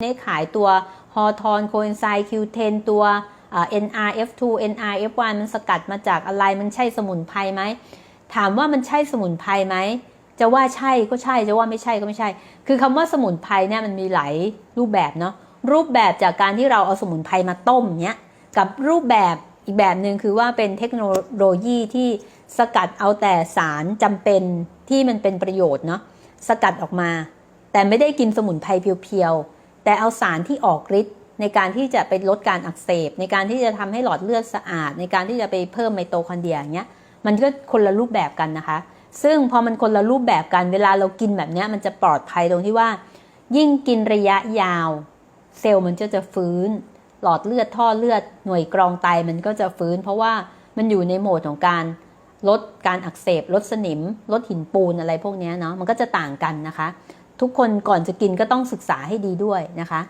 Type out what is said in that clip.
ได้ขายตัวฮอทอนโคเอนไซม์ Q10 ตัว NRF2 NRF1 มันสกัดมาจากอะไรมันใช่สมุนไพรไหม ถามว่ามันใช่สมุนไพรไหม จะว่าใช่ก็ใช่จะว่าไม่ใช่ก็ไม่ใช่ คือคำว่าสมุนไพรเนี่ยมันมีหลายรูปแบบเนาะรูปแบบจากการที่เราเอาสมุนไพรมาต้มเนี้ยกับรูปแบบอีกแบบหนึ่งคือว่าเป็นเทคโนโลยีที่สกัดเอาแต่สารจำเป็นที่มันเป็นประโยชน์เนาะสกัดออกมา แต่ไม่ได้กินสมุนไพรเพียวๆ แต่เอาสารที่ออกฤทธิ์ในการที่จะไปลดการอักเสบ ในการที่จะทำให้หลอดเลือดสะอาด ในการที่จะไปเพิ่มไมโตคอนเดรียอย่างเงี้ยมันก็คนละรูปแบบกันนะคะ ซึ่งพอมันคนละรูปแบบกันเวลาเรากินแบบเนี้ยมันจะปลอดภัยตรงที่ว่า ยิ่งกินระยะยาว เซลล์มันก็จะฟื้น หลอดเลือดท่อเลือดหน่วยกรองไตมันก็จะฟื้น เพราะว่ามันอยู่ในโหมดของการลดการอักเสบ ลดสนิม ลดหินปูนอะไรพวกเนี้ยเนาะมันก็จะต่างกันนะคะ ทุกคนก่อนจะกินก็ต้องศึกษาให้ดีด้วยนะคะ